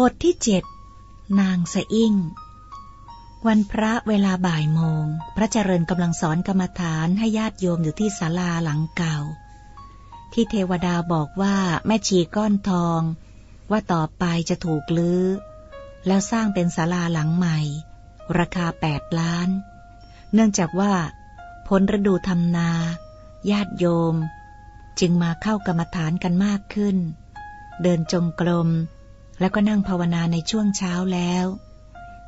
บทที่เจ็ดนางสะอิ่ง วันพระเวลาบ่ายโมง พระเจริญกำลังสอนกรรมฐานให้ญาติโยมอยู่ที่ศาลาหลังเก่า ที่เทวดาบอกว่าแม่ชีก้อนทอง ว่าต่อไปจะถูกลื้อ แล้วสร้างเป็นศาลาหลังใหม่ ราคาแปดล้าน เนื่องจากว่าพ้นฤดูทำนา ญาติโยม จึงมาเข้ากรรมฐานกันมากขึ้น เดินจงกรม แล้วก็นั่งภาวนาในช่วงเช้าแล้ว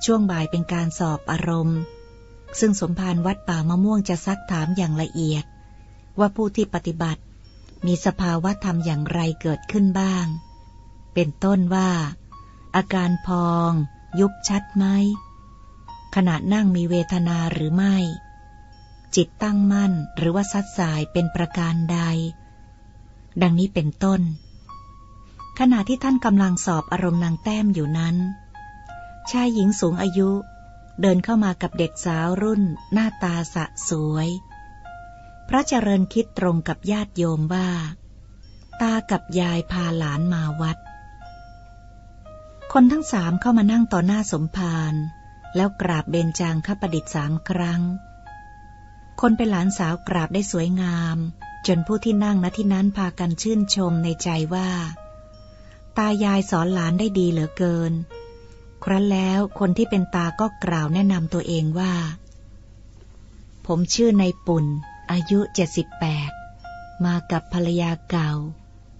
ช่วงบ่ายเป็นการสอบอารมณ์ ซึ่งสมภารวัดป่ามะม่วงจะซักถามอย่างละเอียด ว่าผู้ที่ปฏิบัติ มีสภาวะธรรมอย่างไรเกิดขึ้นบ้าง เป็นต้นว่า อาการพอง ยุบชัดไหมขณะนั่งมีเวทนาหรือไม่ จิตตั้งมั่นหรือว่าซัดสายเป็นประการใด ดังนี้เป็นต้น ขณะที่ท่านกำลังสอบอารมณ์นางแต้มอยู่นั้น ชายหญิงสูงอายุ เดินเข้ามากับเด็กสาวรุ่น หน้าตาสะสวย พระเจริญคิดตรงกับญาติโยมว่า ตากับยายพาหลานมาวัด คนทั้งสามเข้ามานั่งต่อหน้าสมภารแล้วกราบเบญจางคประดิษฐ์สามครั้ง คนเป็นหลานสาวกราบได้สวยงาม จนผู้ที่นั่งณที่นั้นพากันชื่นชมในใจว่า ตายายสอนหลานได้ดีเหลือเกิน ครั้นแล้วคนที่เป็นตาก็กล่าวแนะนำตัวเองว่า ผมชื่อในปุ่น อายุเจ็ดสิบแปดมากับภรรยาเก่า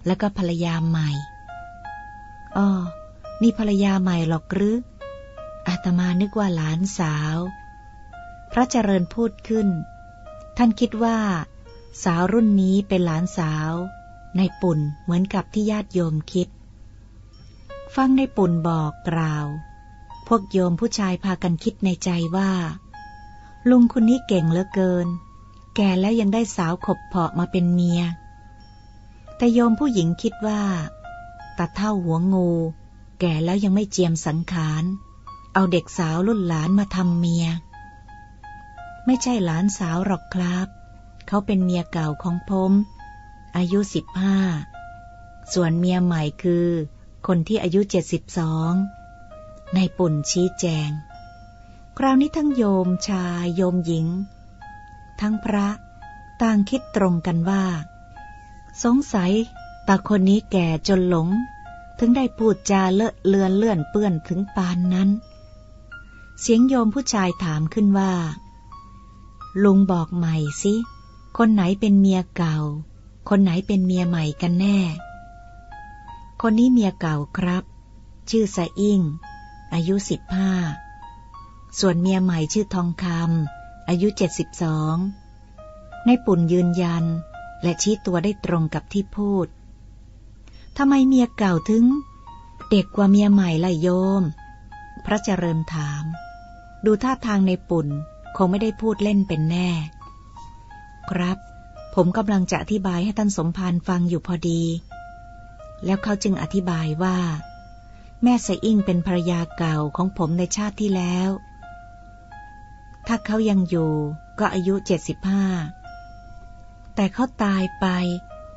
แล้วก็ภรรยาใหม่อ๋อนี่ภรรยาใหม่หรอกหรืออาตมานึกว่าหลานสาว พระเจริญพูดขึ้น ท่านคิดว่า สาวรุ่นนี้เป็นหลานสาว ในปุ่นเหมือนกับที่ญาติโยมคิด ฟังในปุ่นบอกกล่าว พวกโยมผู้ชายพากันคิดในใจว่า ลุงคนนี้เก่งเหลือเกิน แก่แล้วยังได้สาวขบเพาะมาเป็นเมีย แต่โยมผู้หญิงคิดว่าตาเท่าหัวงู แก่แล้วยังไม่เจียมสังขาร เอาเด็กสาวรุ่นหลานมาทำเมีย ไม่ใช่หลานสาวหรอกครับ เขาเป็นเมียเก่าของผม อายุสิบห้า ส่วนเมียใหม่คือ คนที่อายุเจ็ดสิบสองในปุ่นชี้แจง คราวนี้ทั้งโยมชายโยมหญิง ทั้งพระต่างคิดตรงกันว่า สงสัยตาคนนี้แก่จนหลง ถึงได้พูดจาเลอะเลือนเลื่อนเปื้อนถึงปานนั้น เสียงโยมผู้ชายถามขึ้นว่า ลุงบอกใหม่สิ คนไหนเป็นเมียเก่า คนไหนเป็นเมียใหม่กันแน่ คนนี้เมียเก่าครับ ชื่อสะอิ่ง อายุสิบห้า ส่วนเมียใหม่ชื่อทองคำอายุเจ็ดสิบสองในปุ่นยืนยัน และชี้ตัวได้ตรงกับที่พูดทำไมเมียเก่าถึง เด็กกว่าเมียใหม่ล่ะโยม พระเจริญถาม ดูท่าทางในปุ่นคงไม่ได้พูดเล่นเป็นแน่ ครับ ผมกำลังจะอธิบายให้ท่านสมภารฟังอยู่พอดี แล้วเขาจึงอธิบายว่า แม่สะอิ่งเป็นภรรยาเก่าของผมในชาติที่แล้ว ถ้าเขายังอยู่ก็อายุเจ็ดสิบห้าแต่เขาตายไป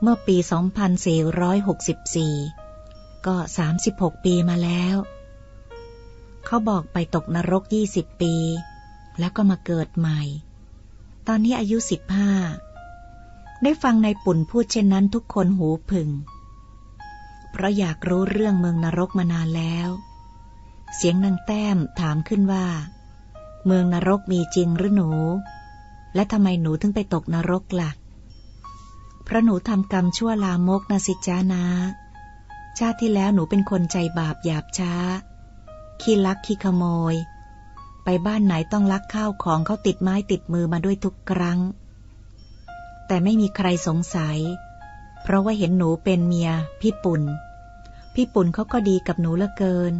เมื่อปี 2464 ก็ 36 ปีมาแล้ว เขาบอกไปตกนรก 20 ปี แล้วก็มาเกิดใหม่ ตอนนี้อายุ 15 ได้ฟังในปุ่นพูดเช่นนั้นทุกคนหูผึ่ง เพราะอยากรู้เรื่องเมืองนรกมานานแล้ว เสียงนางแต้มถามขึ้นว่า เมืองนรกมีจริงหรือหนู และทำไมหนูถึงไปตกนรกละ่ะเพราะหนูทำกรรมชั่วลามกนะสิจ้านะ ชาติที่แล้วหนูเป็นคนใจบาปหยาบช้า ขี้ลักขี้ขโมย ไปบ้านไหนต้องลักข้าวของเขาติดไม้ติดมือมาด้วยทุกครั้ง แต่ไม่มีใครสงสัยเพราะว่าเห็นหนูเป็นเมียพี่ปุ่น พี่ปุ่นเขาก็ดีกับหนูเหลือเกิน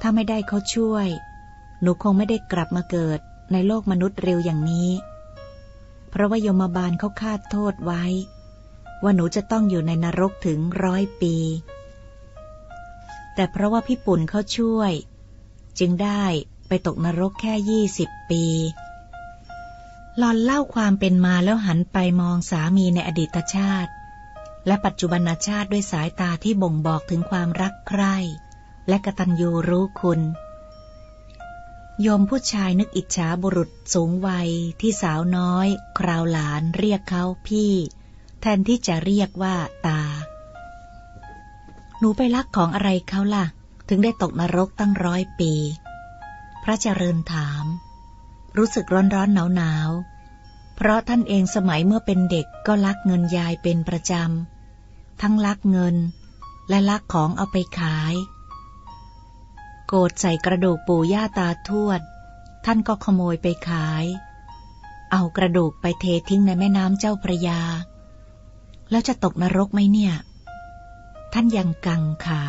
ถ้าไม่ได้เขาช่วย หนูคงไม่ได้กลับมาเกิดในโลกมนุษย์เร็วอย่างนี้ เพราะว่ายมบาลเขาคาดโทษไว้ ว่าหนูจะต้องอยู่ในนรกถึงร้อยปี แต่เพราะว่าพี่ปุ่นเขาช่วย จึงได้ไปตกนรกแค่ยี่สิบปีหลอนเล่าความเป็นมาแล้วหันไปมองสามีในอดีตชาติ และปัจจุบันชาติด้วยสายตาที่บ่งบอกถึงความรักใคร่ และกตัญญูรู้คุณ โยมผู้ชายนึกอิจฉาบุรุษสูงวัยที่สาวน้อย คราวหลานเรียกเขาพี่ แทนที่จะเรียกว่าตา หนูไปลักของอะไรเขาล่ะ ถึงได้ตกนรกตั้งร้อยปี พระเจริญถาม รู้สึกร้อนร้อนหนาวหนาวเพราะท่านเองสมัยเมื่อเป็นเด็กก็ลักเงินยายเป็นประจำ ทั้งลักเงิน และลักของเอาไปขาย โกดใส่กระดูกปู่ย่าตาทวด ท่านก็ขโมยไปขาย เอากระดูกไปเททิ้งในแม่น้ำเจ้าพระยา แล้วจะตกนรกไหมเนี่ย ท่านยังกังขา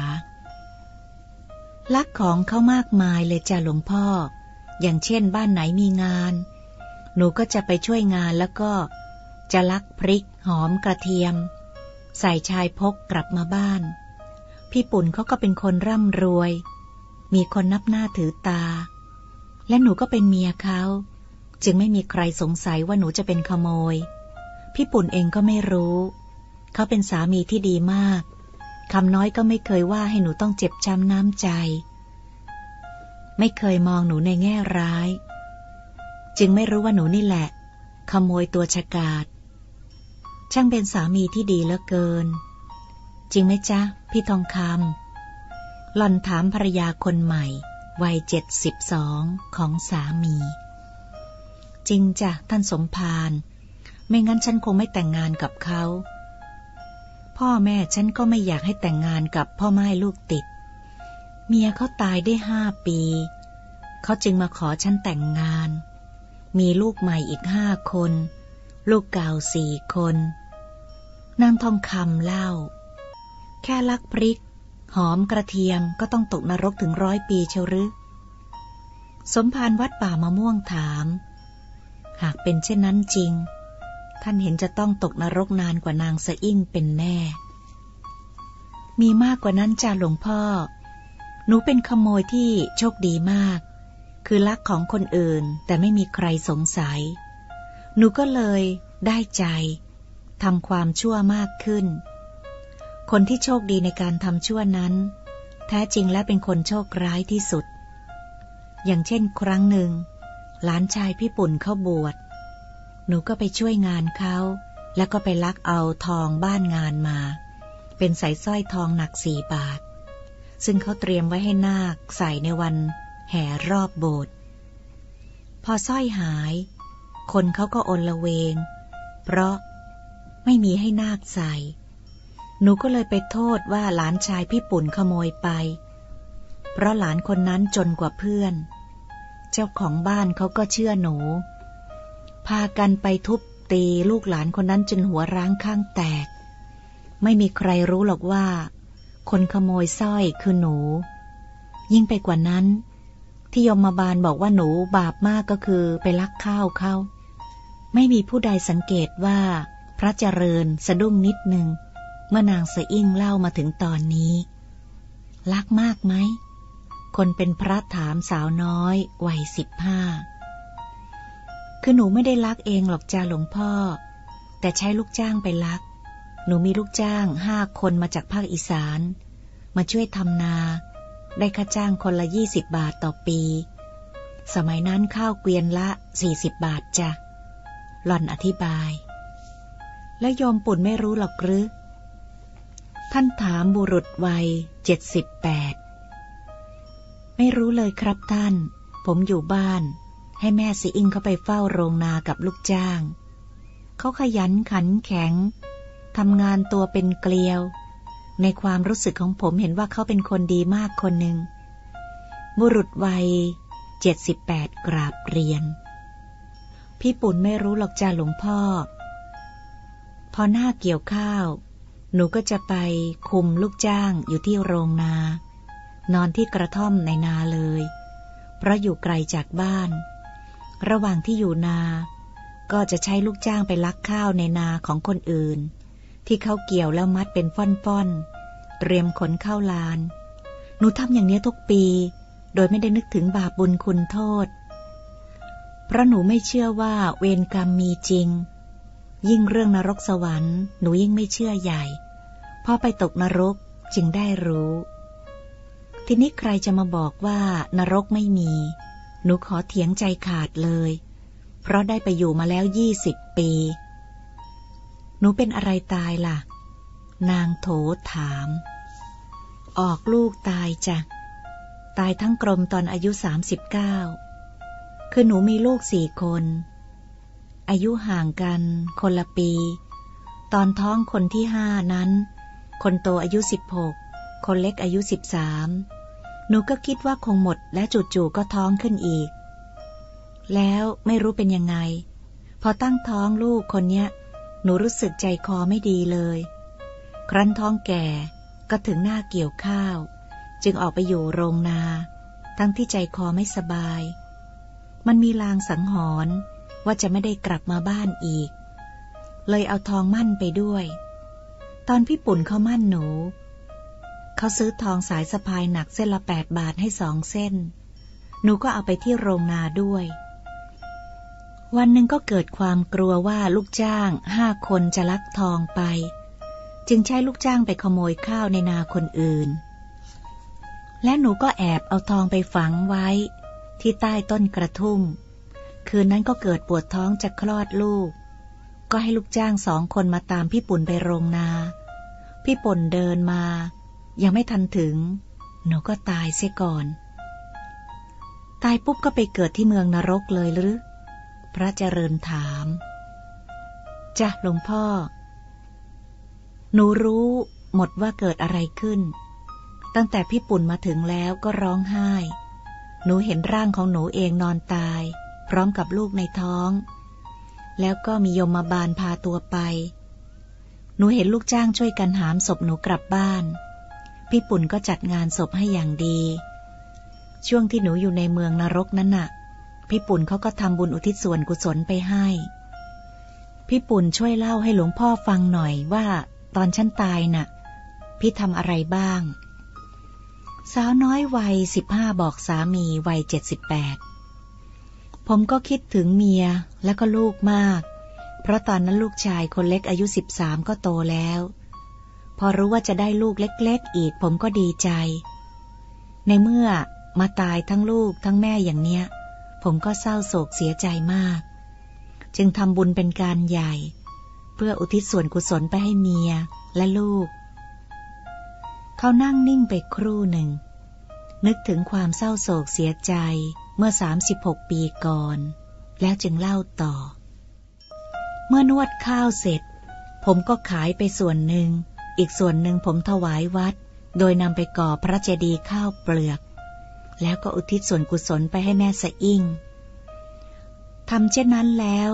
ลักของเขามากมายเลยจ้ะหลวงพ่อ อย่างเช่นบ้านไหนมีงาน หนูก็จะไปช่วยงานแล้วก็จะลักพริกหอมกระเทียม ใส่ชายพกกลับมาบ้าน พี่ปุ่นเขาก็เป็นคนร่ำรวย มีคนนับหน้าถือตา และหนูก็เป็นเมียเขา จึงไม่มีใครสงสัยว่าหนูจะเป็นขโมย พี่ปุ่นเองก็ไม่รู้ เขาเป็นสามีที่ดีมากคำน้อยก็ไม่เคยว่าให้หนูต้องเจ็บช้ำน้ำใจ ไม่เคยมองหนูในแง่ร้าย จึงไม่รู้ว่าหนูนี่แหละ ขโมยตัวฉกาด ช่างเป็นสามีที่ดีเหลือเกิน จริงไหมจ๊ะ พี่ทองคำหล่อนถามภรรยาคนใหม่ วัยเจ็ดสิบสองของสามี จริงจ้ะท่านสมภารไม่งั้นฉันคงไม่แต่งงานกับเขา พ่อแม่ฉันก็ไม่อยากให้แต่งงานกับพ่อไม้ลูกติด เมียเขาตายได้ห้าปี เขาจึงมาขอฉันแต่งงาน มีลูกใหม่อีกห้าคน ลูกเก่าสี่คนนางทองคำเล่า แค่ลักพริก หอมกระเทียมก็ต้องตกนรกถึงร้อยปีเชหรือสมภารวัดป่ามะม่วงถาม หากเป็นเช่นนั้นจริง ท่านเห็นจะต้องตกนรกนานกว่านางสะอิ่งเป็นแน่ มีมากกว่านั้นจ้าหลวงพ่อ หนูเป็นขโมยที่โชคดีมาก คือลักของคนอื่นแต่ไม่มีใครสงสัย หนูก็เลยได้ใจทำความชั่วมากขึ้น คนที่โชคดีในการทำชั่วนั้น แท้จริงและเป็นคนโชคร้ายที่สุด อย่างเช่นครั้งหนึ่ง หลานชายพี่ปุ่นเข้าบวช หนูก็ไปช่วยงานเขา แล้วก็ไปลักเอาทองบ้านงานมา เป็นสายสร้อยทองหนักสี่บาท ซึ่งเขาเตรียมไว้ให้นาคใส่ในวันแห่รอบโบสถ์พอสร้อยหาย คนเขาก็อนละเวง เพราะไม่มีให้นาคใส่ หนูก็เลยไปโทษว่าหลานชายพี่ปุ่นขโมยไป เพราะหลานคนนั้นจนกว่าเพื่อน เจ้าของบ้านเขาก็เชื่อหนู พากันไปทุบตีลูกหลานคนนั้นจนหัวร้างข้างแตก ไม่มีใครรู้หรอกว่า คนขโมยสร้อยคือหนู ยิ่งไปกว่านั้น ที่ยมมาบาลบอกว่าหนูบาปมากก็คือไปลักข้าวเขา ไม่มีผู้ใดสังเกตว่า พระเจริญสะดุ้งนิดหนึ่งเมื่อนางสะอิ่งเล่ามาถึงตอนนี้ลักมากไหม คนเป็นพระถามสาวน้อย วัยสิบห้า คือหนูไม่ได้ลักเองหรอกจ้าหลวงพ่อ แต่ใช้ลูกจ้างไปลัก หนูมีลูกจ้างห้าคนมาจากภาคอีสาน มาช่วยทำนา ได้ค่าจ้างคนละยี่สิบบาทต่อปี สมัยนั้นข้าวเกวียนละสี่สิบบาทจ้ะ หล่อนอธิบาย และโยมปุ่นไม่รู้หรอกหรือ ท่านถามบุรุษวัยเจ็ดสิบแปดไม่รู้เลยครับท่าน ผมอยู่บ้าน ให้แม่สีอิงเขาไปเฝ้าโรงนากับลูกจ้าง เขาขยันขันแข็งทำงานตัวเป็นเกลียว ในความรู้สึกของผมเห็นว่าเขาเป็นคนดีมากคนหนึ่ง บุรุษวัยเจ็ดสิบแปดกราบเรียน พี่ปุ่นไม่รู้หรอกจ้าหลวงพ่อ พอหน้าเกี่ยวข้าว หนูก็จะไปคุมลูกจ้างอยู่ที่โรงนา นอนที่กระท่อมในนาเลย เพราะอยู่ไกลจากบ้าน ระหว่างที่อยู่นา ก็จะใช้ลูกจ้างไปลักข้าวในนาของคนอื่น ที่เขาเกี่ยวแล้วมัดเป็นฟ่อนๆ เตรียมขนเข้าลาน หนูทำอย่างนี้ทุกปี โดยไม่ได้นึกถึงบาปบุญคุณโทษ เพราะหนูไม่เชื่อว่าเวรกรรมมีจริง ยิ่งเรื่องนรกสวรรค์หนูยิ่งไม่เชื่อใหญ่ พอไปตกนรกจึงได้รู้ ทีนี้ใครจะมาบอกว่านรกไม่มี หนูขอเถียงใจขาดเลย เพราะได้ไปอยู่มาแล้วยี่สิบปี หนูเป็นอะไรตายล่ะ นางโถถาม ออกลูกตายจ้ะ ตายทั้งกรมตอนอายุสามสิบเก้า คือหนูมีลูกสี่คน อายุห่างกันคนละปี ตอนท้องคนที่ห้านั้น คนโตอายุสิบหกคนเล็กอายุสิบสามหนูก็คิดว่าคงหมดและจู่ๆก็ท้องขึ้นอีก แล้วไม่รู้เป็นยังไง พอตั้งท้องลูกคนเนี้ย หนูรู้สึกใจคอไม่ดีเลย ครั้นท้องแก่ก็ถึงหน้าเกี่ยวข้าว จึงออกไปอยู่โรงนา ทั้งที่ใจคอไม่สบาย มันมีลางสังหรณ์ว่าจะไม่ได้กลับมาบ้านอีก เลยเอาทองมั่นไปด้วย ตอนพี่ปุ่นเขามั่นหนู เขาซื้อทองสายสะพายหนักเส้นละแปดบาทให้สองเส้น หนูก็เอาไปที่โรงนาด้วย วันหนึ่งก็เกิดความกลัวว่าลูกจ้างห้าคนจะลักทองไป จึงใช้ลูกจ้างไปขโมยข้าวในนาคนอื่นและหนูก็แอบเอาทองไปฝังไว้ ที่ใต้ต้นกระทุ่ม คืนนั้นก็เกิดปวดท้องจะคลอดลูก ก็ให้ลูกจ้างสองคนมาตามพี่ปุ่นไปโรงนา พี่ปุ่นเดินมา ยังไม่ทันถึง หนูก็ตายเสียก่อน ตายปุ๊บก็ไปเกิดที่เมืองนรกเลยหรือ พระเจริญถามจ้ะหลวงพ่อ หนูรู้หมดว่าเกิดอะไรขึ้น ตั้งแต่พี่ปุ่นมาถึงแล้วก็ร้องไห้ หนูเห็นร่างของหนูเองนอนตาย พร้อมกับลูกในท้อง แล้วก็มียมมาบาลพาตัวไป หนูเห็นลูกจ้างช่วยกันหามศพหนูกลับบ้าน พี่ปุ่นก็จัดงานศพให้อย่างดี ช่วงที่หนูอยู่ในเมืองนรกนั้นน่ะ พี่ปุ่นเขาก็ทำบุญอุทิศส่วนกุศลไปให้ พี่ปุ่นช่วยเล่าให้หลวงพ่อฟังหน่อยว่า ตอนฉันตายน่ะ พี่ทำอะไรบ้าง สาวน้อยวัยสิบห้าบอกสามีวัยเจ็ดสิบแปดผมก็คิดถึงเมียและก็ลูกมาก เพราะตอนนั้นลูกชายคนเล็กอายุสิบสามก็โตแล้ว พอรู้ว่าจะได้ลูกเล็ก ๆ อีกผมก็ดีใจ ในเมื่อมาตายทั้งลูกทั้งแม่อย่างเนี้ย ผมก็เศร้าโศกเสียใจมาก จึงทำบุญเป็นการใหญ่ เพื่ออุทิศส่วนกุศลไปให้เมียและลูก เขานั่งนิ่งไปครู่หนึ่ง นึกถึงความเศร้าโศกเสียใจเมื่อ 36 ปีก่อน แล้วจึงเล่าต่อ เมื่อนวดข้าวเสร็จ ผมก็ขายไปส่วนหนึ่ง อีกส่วนหนึ่งผมถวายวัด โดยนำไปก่อพระเจดีย์ข้าวเปลือก แล้วก็อุทิศส่วนกุศลไปให้แม่สะอิ่งทำเช่นนั้นแล้ว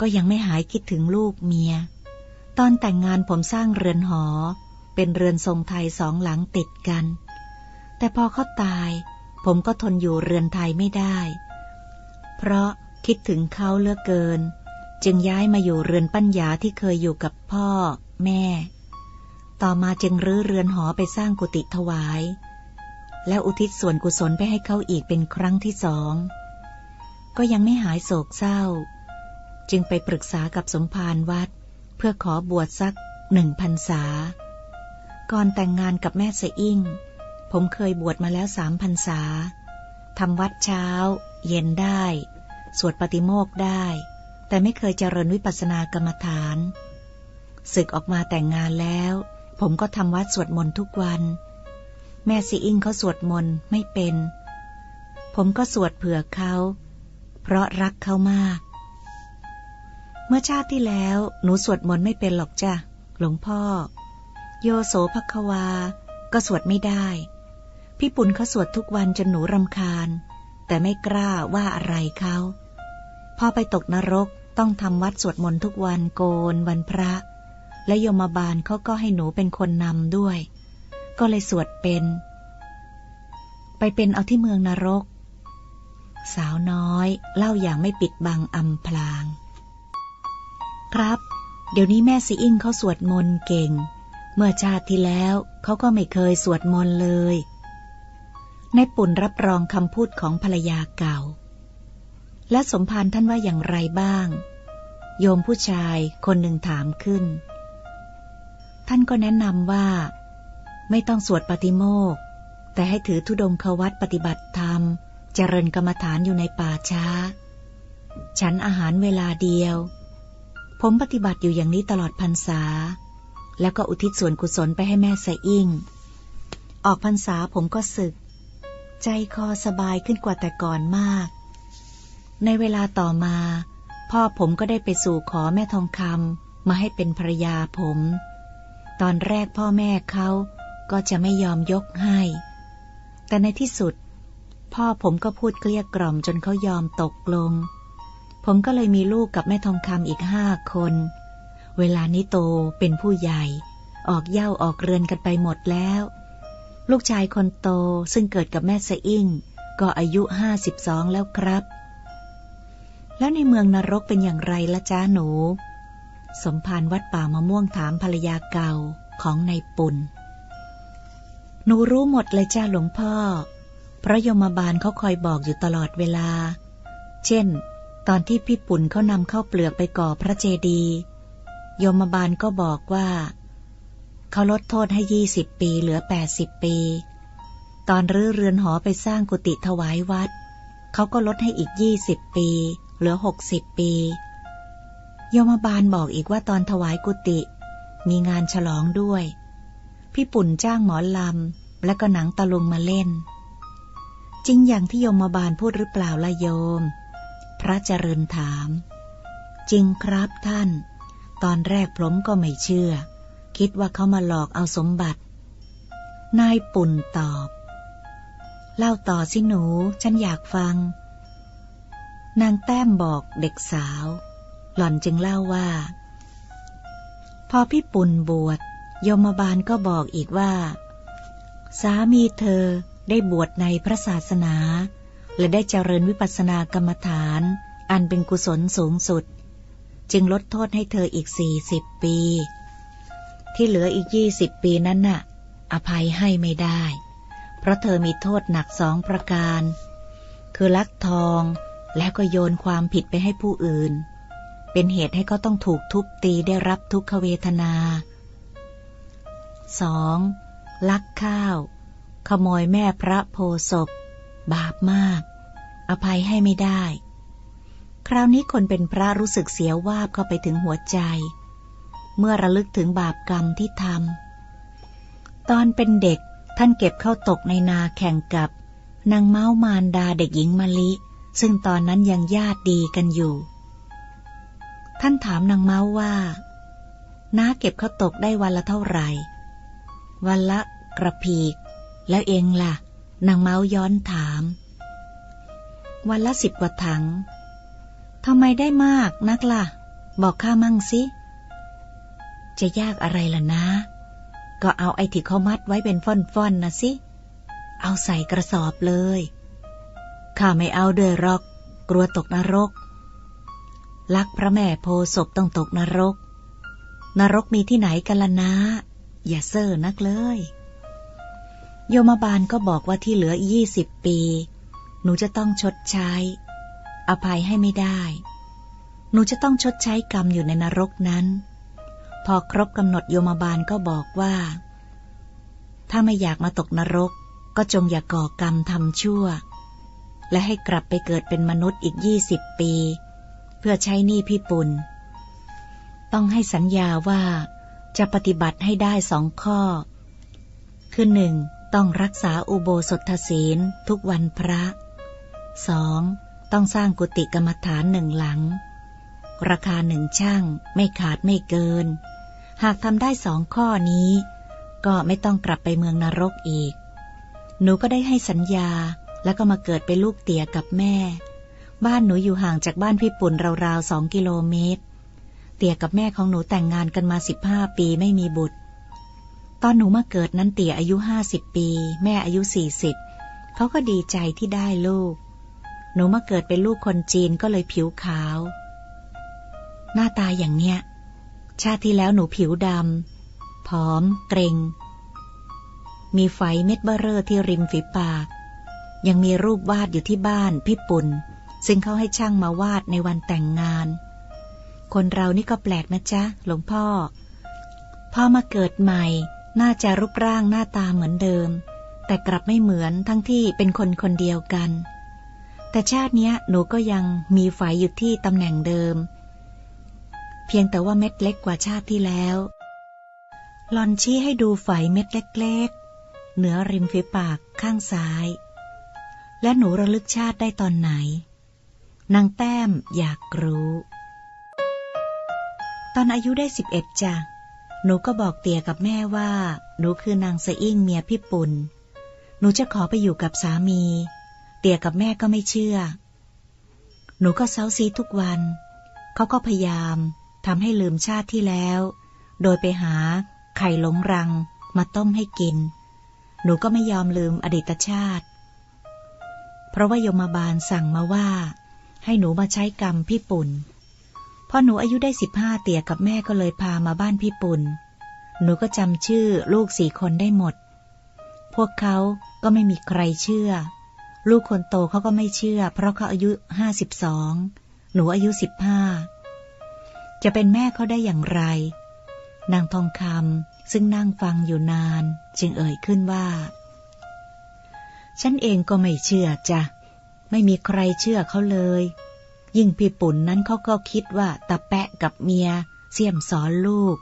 ก็ยังไม่หายคิดถึงลูกเมีย ตอนแต่งงานผมสร้างเรือนหอ เป็นเรือนทรงไทยสองหลังติดกัน แต่พอเขาตาย ผมก็ทนอยู่เรือนไทยไม่ได้ เพราะคิดถึงเขาเลือกเกิน จึงย้ายมาอยู่เรือนปัญญาที่เคยอยู่กับพ่อ แม่ ต่อมาจึงรื้อเรือนหอไปสร้างกุฏิถวาย แล้วอุทิศส่วนกุศลไปให้เขาอีกเป็นครั้งที่สอง ก็ยังไม่หายโศกเศร้า จึงไปปรึกษากับสมภารวัด เพื่อขอบวชสักหนึ่งพันษา ก่อนแต่งงานกับแม่เสอิ่ง ผมเคยบวชมาแล้วสามพรรษาทำวัดเช้า เย็นได้ สวดปฏิโมกได้ แต่ไม่เคยเจริญวิปัสสนากรรมฐาน ศึกออกมาแต่งงานแล้ว ผมก็ทำวัดสวดมนต์ทุกวัน แม่ซีอิงเขาสวดมนต์ไม่เป็น ผมก็สวดเผื่อเขา เพราะรักเขามาก เมื่อชาติที่แล้ว หนูสวดมนต์ไม่เป็นหรอกจ้ะหลวงพ่อ โยโสภควา ก็สวดไม่ได้ พี่ปุ่นเขาสวดทุกวันจนหนูรำคาญ แต่ไม่กล้าว่าอะไรเขาพอไปตกนรกต้องทำวัดสวดมนต์ทุกวันโกนวันพระ และโยมบาลเขาก็ให้หนูเป็นคนนำด้วย ก็เลยสวดเป็น ไปเป็นเอาที่เมืองนรก สาวน้อยเล่าอย่างไม่ปิดบังอำพลาง ครับ เดี๋ยวนี้แม่ซีอิงเขาสวดมนต์เก่ง เมื่อชาติที่แล้วเขาก็ไม่เคยสวดมนต์เลย ในปุ่นรับรองคำพูดของภรรยาเก่า และสมภารท่านว่าอย่างไรบ้าง โยมผู้ชายคนหนึ่งถามขึ้น ท่านก็แนะนำว่า ไม่ต้องสวดปฏิโมก แต่ให้ถือธุดงควัตปฏิบัติธรรม เจริญกรรมฐานอยู่ในป่าช้า ฉันอาหารเวลาเดียว ผมปฏิบัติอยู่อย่างนี้ตลอดพรรษา แล้วก็อุทิศส่วนกุศลไปให้แม่สะอิ่ง ออกพรรษาผมก็ศึก ใจคอสบายขึ้นกว่าแต่ก่อนมาก ในเวลาต่อมา พ่อผมก็ได้ไปสู่ขอแม่ทองคำมาให้เป็นภรรยาผม ตอนแรกพ่อแม่เขาก็จะไม่ยอมยกให้ แต่ในที่สุด พ่อผมก็พูดเกลี้ยกล่อมจนเขายอมตกลง ผมก็เลยมีลูกกับแม่ทองคำอีกห้าคน เวลานี้โตเป็นผู้ใหญ่ ออกเย่าออกเรือนกันไปหมดแล้ว ลูกชายคนโตซึ่งเกิดกับแม่สะอิ่ง ก็อายุห้าสิบสองแล้วครับ แล้วในเมืองนรกเป็นอย่างไรละจ้าหนู สมภารวัดป่ามะม่วงถามภรรยาเก่าของนายปุ่นหนูรู้หมดเลยจ้าหลวงพ่อเพราะยมบาลเขาคอยบอกอยู่ตลอดเวลา เช่น ตอนที่พี่ปุ่นเขานำเข้าเปลือกไปก่อพระเจดีย์ โยมบาลก็บอกว่า เขาลดโทษให้ยี่สิบปีเหลือแปดสิบปี ตอนรื้อเรือนหอไปสร้างกุฏิถวายวัด เขาก็ลดให้อีกยี่สิบปี เหลือหกสิบปี โยมบาลบอกอีกว่าตอนถวายกุฏิมีงานฉลองด้วย พี่ปุ่นจ้างหมอลำ และก็หนังตะลุงมาเล่น จริงอย่างที่โยมบาลพูดหรือเปล่าละโยม พระเจริญถาม จริงครับท่าน ตอนแรกผมก็ไม่เชื่อ คิดว่าเขามาหลอกเอาสมบัติ นายปุ่นตอบ เล่าต่อสิหนู ฉันอยากฟัง นางแต้มบอกเด็กสาว หล่อนจึงเล่าว่า พอพี่ปุ่นบวชโยมบาลก็บอกอีกว่า สามีเธอได้บวชในพระศาสนา และได้เจริญวิปัสสนากรรมฐาน อันเป็นกุศลสูงสุด จึงลดโทษให้เธออีกสี่สิบปี ที่เหลืออีกยี่สิบปีนั้นน่ะ อภัยให้ไม่ได้ เพราะเธอมีโทษหนักสองประการ คือลักทองแล้วก็โยนความผิดไปให้ผู้อื่น เป็นเหตุให้เขาต้องถูกทุบตีได้รับทุกขเวทนา 2. ลักข้าว ขโมยแม่พระโพศพบาปมาก อภัยให้ไม่ได้ คราวนี้คนเป็นพระรู้สึกเสียวาบเข้าไปถึงหัวใจ เมื่อระลึกถึงบาปกรรมที่ทำตอนเป็นเด็กท่านเก็บเข้าตกในนาแข่งกับ นางเม้ามารดาเด็กหญิงมะลิ ซึ่งตอนนั้นยังญาติดีกันอยู่ ท่านถามนางเม้าว่าน้าเก็บข้าวตกได้วันละเท่าไหร่ วันละกระพีก แล้วเองล่ะ นางเมาย้อนถาม วันละสิบกว่าถัง ทำไมได้มากนักล่ะ บอกข้ามั่งสิ จะยากอะไรล่ะนะ ก็เอาไอ้ที่เขามัดไว้เป็นฟ่อนๆนนะสิ เอาใส่กระสอบเลย ข้าไม่เอาเดือรอก กลัวตกนรก ลักพระแม่โพศพต้องตกนรก นรกมีที่ไหนกันล่ะนะ อย่าเซ่อนักเลย โยมบาลก็บอกว่าที่เหลือยี่สิบปี หนูจะต้องชดใช้ อภัยให้ไม่ได้ หนูจะต้องชดใช้กรรมอยู่ในนรกนั้น พอครบกำหนดโยมบาลก็บอกว่า ถ้าไม่อยากมาตกนรก ก็จงอย่ากก่อกรรมทำชั่ว และให้กลับไปเกิดเป็นมนุษย์อีกยี่สิบปี เพื่อใช้หนี้พี่ปุณต้องให้สัญญาว่าจะปฏิบัติให้ได้สองข้อ คือหนึ่งต้องรักษาอุโบสถศีลทุกวันพระสอง ต้องสร้างกุฏิกรรมฐานหนึ่งหลัง ราคาหนึ่งช่างไม่ขาดไม่เกิน หากทำได้สองข้อนี้ ก็ไม่ต้องกลับไปเมืองนรกอีก หนูก็ได้ให้สัญญาแล้วก็มาเกิดเป็นลูกเตี่ยกับแม่ บ้านหนูอยู่ห่างจากบ้านพี่ปุ่นราวๆสองกิโลเมตร เตี่ยกับแม่ของหนูแต่งงานกันมาสิบห้าปีไม่มีบุตร ตอนหนูมาเกิดนั้นเตี่ยอายุห้าสิบปี แม่อายุสี่สิบเขาก็ดีใจที่ได้ลูก หนูมาเกิดเป็นลูกคนจีนก็เลยผิวขาว หน้าตาอย่างเนี้ย ชาติที่แล้วหนูผิวดำผอม เกรง มีไฟเม็ดเบอร์เรอที่ริมฝีปาก ยังมีรูปวาดอยู่ที่บ้านพี่ปุ่น ซึ่งเขาให้ช่างมาวาดในวันแต่งงาน คนเรานี่ก็แปลกนะจ๊ะ หลวงพ่อ พ่อมาเกิดใหม่ น่าจะรูปร่างหน้าตาเหมือนเดิม แต่กลับไม่เหมือนทั้งที่เป็นคนคนเดียวกัน แต่ชาติเนี้ยหนูก็ยังมีฝ่ายอยู่ที่ตำแหน่งเดิม เพียงแต่ว่าเม็ดเล็กกว่าชาติที่แล้วหลอนชี้ให้ดูฝ่ายเม็ดเล็กๆ เหนือริมฝีปากข้างซ้าย และหนูระลึกชาติได้ตอนไหน นางแต้มอยากรู้ ตอนอายุได้สิบเอ็ดจ้ะหนูก็บอกเตี่ยกับแม่ว่า หนูคือนางสะอิ่งเมียพี่ปุณหนูจะขอไปอยู่กับสามี เตี่ยกับแม่ก็ไม่เชื่อ หนูก็เซาซีทุกวัน เขาก็พยายามทำให้ลืมชาติที่แล้ว โดยไปหาไข่หลงรังมาต้มให้กิน หนูก็ไม่ยอมลืมอดีตชาติ เพราะว่ายมบาลสั่งมาว่า ให้หนูมาใช้กรรมพี่ปุ่นพอหนูอายุได้สิบห้าเตี่ยกับแม่ก็เลยพามาบ้านพี่ปุ่น หนูก็จำชื่อลูกสี่คนได้หมด พวกเขาก็ไม่มีใครเชื่อ ลูกคนโตเขาก็ไม่เชื่อ เพราะเขาอายุห้าสิบสองหนูอายุสิบห้าจะเป็นแม่เขาได้อย่างไร นางทองคำซึ่งนั่งฟังอยู่นาน จึงเอ่ยขึ้นว่า ฉันเองก็ไม่เชื่อจ้ะ ไม่มีใครเชื่อเขาเลย ยิ่งพี่ปุ่นนั้นเขาก็คิดว่าตาแปะกับเมีย เสี่ยมสอนลูก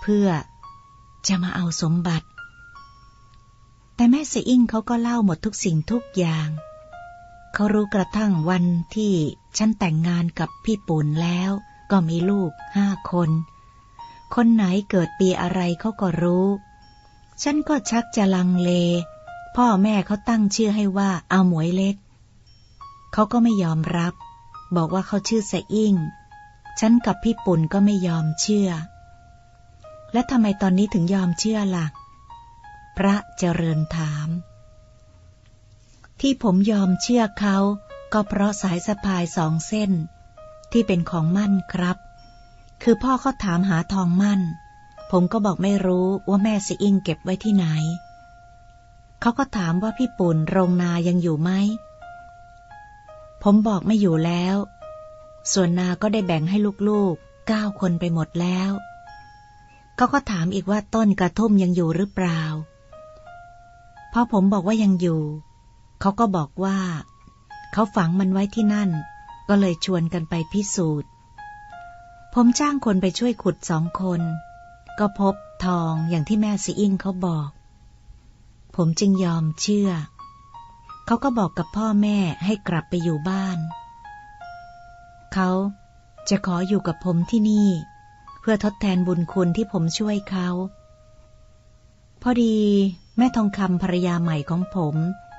เพื่อจะมาเอาสมบัติ แต่แม่เสอิงเขาก็เล่าหมดทุกสิ่งทุกอย่าง เขารู้กระทั่งวันที่ฉันแต่งงานกับพี่ปุ่นแล้ว ก็มีลูกห้าคน คนไหนเกิดปีอะไรเขาก็รู้ ฉันก็ชักจะลังเล พ่อแม่เขาตั้งชื่อให้ว่าเอาหมวยเล็ก เขาก็ไม่ยอมรับ บอกว่าเขาชื่อสอิ่งฉันกับพี่ปุ่นก็ไม่ยอมเชื่อ และทำไมตอนนี้ถึงยอมเชื่อละ่ะ พระเจริญถาม ที่ผมยอมเชื่อเขาก็เพราะสายสะพายสองเส้น ที่เป็นของมั่นครับ คือพ่อเขาถามหาทองมั่น ผมก็บอกไม่รู้ว่าแม่สิอิงเก็บไว้ที่ไหน เขาก็ถามว่าพี่ปุ่นโรงนายังอยู่ไหม ผมบอกไม่อยู่แล้ว ส่วนนาก็ได้แบ่งให้ลูกๆเก้าคนไปหมดแล้วเขาก็ถามอีกว่าต้นกระทุ่มยังอยู่หรือเปล่า อผมบอกว่ายังอยู่ เขาก็บอกว่า เขาฝังมันไว้ที่นั่น ก็เลยชวนกันไปพิสูจน์ ผมจ้างคนไปช่วยขุดสองคน ก็พบทองอย่างที่แม่ซีอิงเขาบอก ผมจึงยอมเชื่อ เขาก็บอกกับพ่อแม่ให้กลับไปอยู่บ้าน เขาจะขออยู่กับผมที่นี่ เพื่อทดแทนบุญคุณที่ผมช่วยเขา พอดี แม่ทองคำภรรยาใหม่ของผม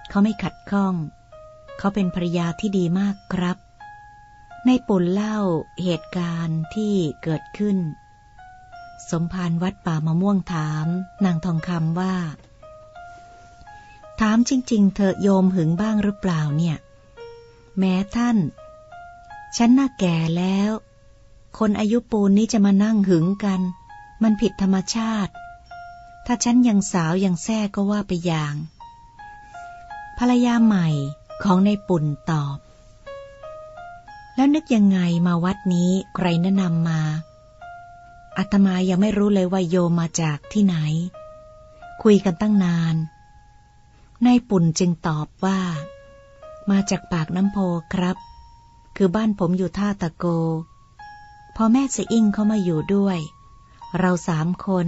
เขาไม่ขัดข้อง เขาเป็นภรรยาที่ดีมากครับ ในปุ่นเล่าเหตุการณ์ที่เกิดขึ้น สมภารวัดป่ามะม่วงถาม นางทองคำว่า ถามจริง ๆ เธอโยมหึงบ้างหรือเปล่าเนี่ย แม้ท่าน ฉันน่าแก่แล้ว คนอายุปูนนี้จะมานั่งหึงกัน มันผิดธรรมชาติ ถ้าฉันยังสาวยังแท้ก็ว่าไปอย่าง ภรรยาใหม่ของในปุ่นตอบ แล้วนึกยังไงมาวัดนี้ใครแนะนำมาอาตมายังไม่รู้เลยว่าโยมมาจากที่ไหน คุยกันตั้งนาน นายปุ่นจึงตอบว่า มาจากปากน้ำโพครับ คือบ้านผมอยู่ท่าตะโก พอแม่สะอิ่งเขามาอยู่ด้วย เราสามคน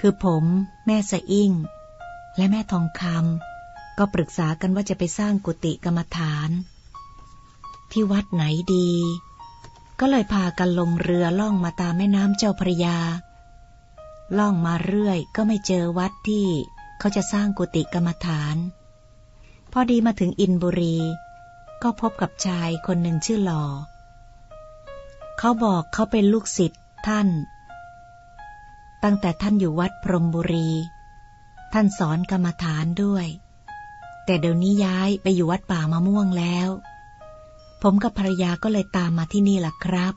คือผมแม่สะอิ่ง และแม่ทองคำก็ปรึกษากันว่าจะไปสร้างกุฏิกรรมฐาน ที่วัดไหนดี ก็เลยพากันลงเรือล่องมาตามแม่น้ำเจ้าพระยา ล่องมาเรื่อยก็ไม่เจอวัดที่เขาจะสร้างกุฏิกรรมฐาน พอดีมาถึงอินบุรี ก็พบกับชายคนหนึ่งชื่อหลอเขาบอกเขาเป็นลูกศิษย์ท่าน ตั้งแต่ท่านอยู่วัดพรมบุรี ท่านสอนกรรมฐานด้วย แต่เดี๋ยวนี้ย้ายไปอยู่วัดป่ามะม่วงแล้ว ผมกับภรรยาก็เลยตามมาที่นี่แหละครับ